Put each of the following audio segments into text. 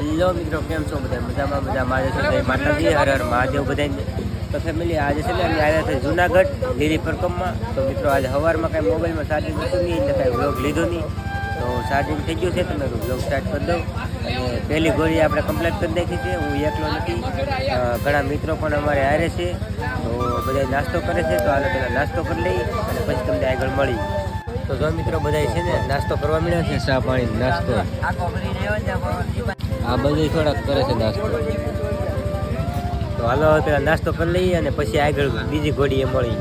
Hello મિત્રો, કેમ છો બધા? મજામાં મજા મારે છે જય માતાજી, હર હર મહાદેવ બધા તો ફેમિલી આજે છે ને, અમે આવ્યા છે જુનાગઢ લીલી પરકમમાં. તો મિત્રો, આજે સવારમાં કાંઈ મોબાઈલમાં ચાર્જિંગ હતું નહીં, એટલે કાંઈ વ્લોગ લીધો નહીં. તો ચાર્જિંગ થઈ ગયું છે, તો મેં વ્લોગ સ્ટાર્ટ કરી દઉં. અને પહેલી ગોળી આપણે કમ્પ્લીટ કરી નાખી છે. હું એકલો નથી. ઘણા મિત્રો પણ અમારે હારે છે. તો બધા નાસ્તો કરે છે. તો હાલો પહેલાં નાસ્તો કરી લઈએ અને પછી તમને આગળ મળી તો જો મિત્રો બધા છે ને નાસ્તો કરવા મળ્યો છે? ચા પાણી નાસ્તો. આ બધું થોડાક કરે છે નાસ્તો. તો હાલો પેલા નાસ્તો કરી લઈએ અને પછી આગળ બીજી ઘોડીએ મળી.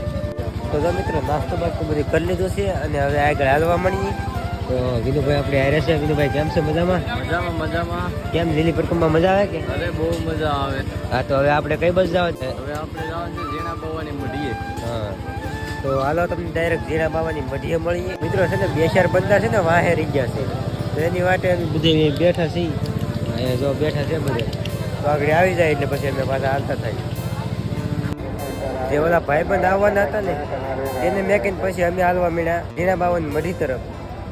તો જો મિત્રો નાસ્તો બાસ્તો બધી કરી લીધો છે અને હવે આગળ હાલવા મળીએ તો વિનુભાઈ આપણે હારે છે. વિનુભાઈ કેમ છે? મજામાં? મજામાં મજામાં. કેમ લીલી પરકમમાં મજા આવે કે? અરે બહુ મજા આવે. હા તો હવે આપણે કઈ બસ જવા છે? હવે આપણે જવાનું છે ઝીણા બાવાની મઢીએ. હા. તો હાલો તમને ડાયરેક્ટ જીરા બાવાની મઢીએ મળીએ. મિત્રો છે ને, બે ચાર બંદા છે ને, વાહે રહી ગયા છે. તો એની માટે અમે બધી બેઠા છીએ. જો બેઠા છે બધે. તો આગળ આવી જાય એટલે પછી અમે પાછા હાલતા થાય. જે ઓલા ભાઈબંધ આવવાના હતા ને તેને મેં કહીને પછી અમે હાલવા મળ્યા જીરા બાવાની મઢી તરફ.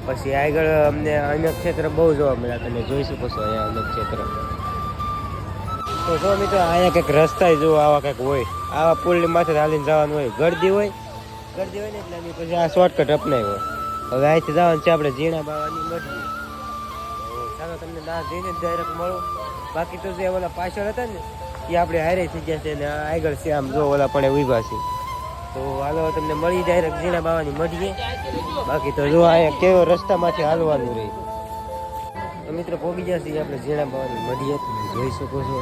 પછી આગળ અમને અન્ય ક્ષેત્ર બહુ જોવા મળ્યા. તમે જોઈ શકો છો અહીંયા અન્ય ક્ષેત્ર. તો જો મિત્રો, અહીંયા કંઈક રસ્તા જો આવા કંઈક હોય. આવા પુલની માથે હાલીને જવાનું હોય. ગળદી હોય ગરદી દેવાય ને એટલે પછી આ શોર્ટકટ અપનાવ્યો. હવે અહીંથી જવાનું છે આપણે ઝીણા બાવાની તો ચાલો તમને ના જઈને ડાયરેક્ટ મળો. બાકી તો જે ઓલા પાછળ હતા ને, એ આપણે હારે થઈ ગયા છે ને આ આગળ છે આમ જો ઓલા પણ ઊભા છે. તો હાલો તમને મળી ડાયરેક્ટ ઝીણા બાવાની મઢીએ બાકી તો જો અહીંયા કેવો રસ્તામાંથી હાલવાનું રહે. તો મિત્રો પહોંચી ગયા છીએ આપણે ઝીણા બાવાની મઢીએ તમે જોઈ શકો છો.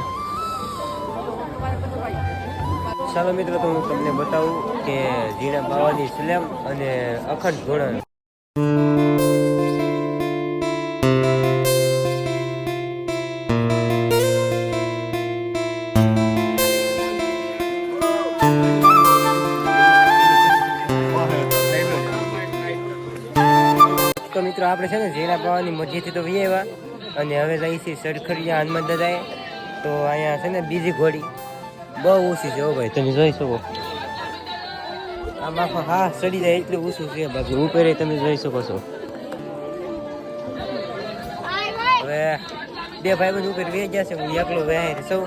ચાલો મિત્રો, તો હું તમને બતાવું. કે જીણા બાવાની સ્લેમ અને અખંડ ઘોડા મિત્રો, આપણે છે ને ઝીણા બાવાની મજીથી તો વી આવ્યા અને હવે જઈ છીએ સડખડિયા હનુમાન દાદાએ. તો અહીંયા છે ને બીજી ઘોડી. બહુ ઓછી છે હો ભાઈ, તમે જોઈ શકો. આમ આખો હા સડી જાય એટલું ઓછું છે બાકી. ઉપર તમે જોઈ શકો છો. હવે બે ભાઈ બંધ ઉપર વે ગયા છે હું એકલો વ્યાય સૌ.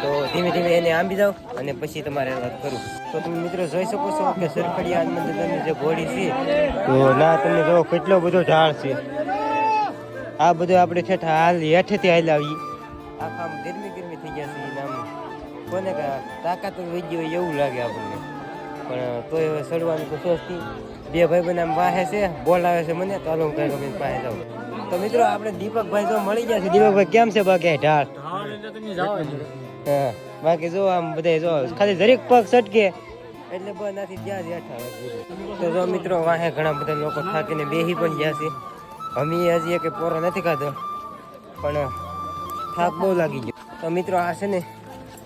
તો ધીમે ધીમે એને આંબી જાઓ અને પછી તમારે વાત કરું. તો તમે મિત્રો જોઈ શકો છો કે સરખડિયા મંદિર દાદાની જે ઘોડી છે તો ના તમે જો કેટલો બધો ઢાળ છે. આ બધું આપણે છે હાલ હેઠેથી હાલ આવી. આખા ગરમી ગરમી થઈ ગયા છે નામ. કોને કે તાકાત વહી ગયો એવું લાગે આપણને. પણ તોય હવે સડવાની તો સોચતી. બે ભાઈ બને આમ વાહે છે બોલાવે છે મને, તો હું કઈ ગમે પાસે જાઉં. તો મિત્રો, આપણે દીપકભાઈ જો મળી ગયા છે. દીપકભાઈ કેમ છે બાકી ઢાળ? હા, બાકી જો આમ બધા જો ખાલી દરેક પગ સટકે. એટલે બસ નાથી ત્યાં જ હેઠા તો જો મિત્રો, વાહે ઘણા બધા લોકો થાકીને બેહી પણ ગયા છે. અમે હજી એક પોરો નથી ખાધો, પણ થાક બહુ લાગી ગયો. તો મિત્રો, આ છે ને,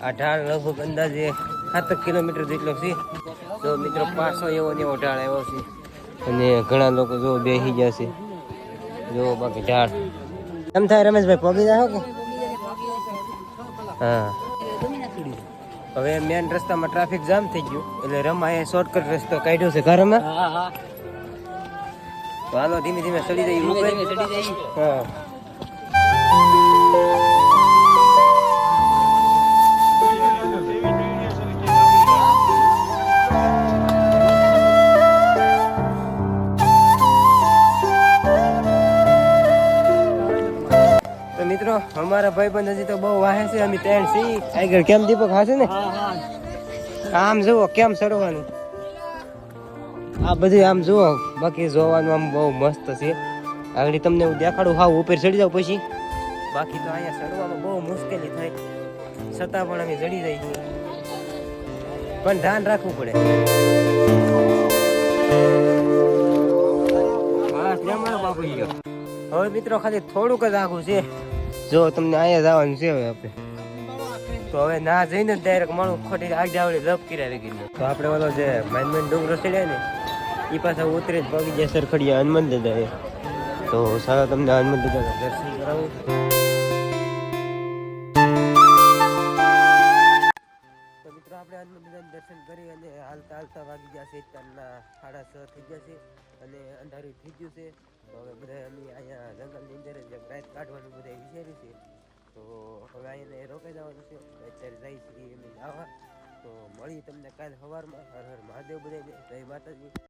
આ ઢાળ લગભગ અંદાજે સાતક કિલોમીટર જેટલો છે. તો મિત્રો પાછો એવો ને એવો ઢાળ આવ્યો છે. અને ઘણા લોકો જો બેસી ગયા છે. જો બાકી ઢાળ. એમ થાય રમેશભાઈ પગી જાઓ કે? હા. હવે મેન રસ્તામાં ટ્રાફિક જામ થઈ ગયું. એટલે રમાએ શોર્ટકટ રસ્તો કાઢ્યો છે. ઘરમાં? હાલો ધીમે ધીમે ચડી ઉપર હા. અમારા ભાઈબંધ હજી તો બહુ વાહે છે અમે ત્રણ સી આગળ કેમ દીપક હાશે ને? આમ જુઓ કેમ ચડવાનું? આ બધું આમ જુઓ બાકી જોવાનું આમ બહુ મસ્ત છે. આગળ તમને હું દેખાડું હાવ ઉપર ચડી જાઉં પછી. બાકી તો અહીંયા ચડવામાં બહુ મુશ્કેલી થાય. છતાં પણ અમે ચડી જઈએ. પણ ધ્યાન રાખવું પડે. હવે મિત્રો ખાલી થોડુંક જ આખું છે. જો તમને અહીંયા જવાનું છે હવે આપણે. તો હવે ના જઈને ડાયરેક્ટ માણું ખોટી આગજાવડી લપ કર્યા ગઈ તો આપણે ઓલો જે માઇનમેન ડુંગરો ચડ્યા ને એ પાછા ઉતરી પગી જાય સરખડિયા હનુમાન દાદા તો સારા તમને હનુમાન દાદા દર્શન કરાવું. દર્શન કરી અને હાલતા હાલતા વાગી ગયા છે સાડા છ થઈ ગયા છે અને અંધારું થઈ ગયું છે. તો હવે બધા અમે અહીંયા જંગલની અંદર જ રાત કાઢવાનું બધા વિચાર્યું છે તો હવે અહીંયા રોકાઈ જવાનું છે. અત્યારે જાય છીએ એમ આવા તો મળી તમને કાલ સવારમાં હર હર મહાદેવ બધા જય માતાજી.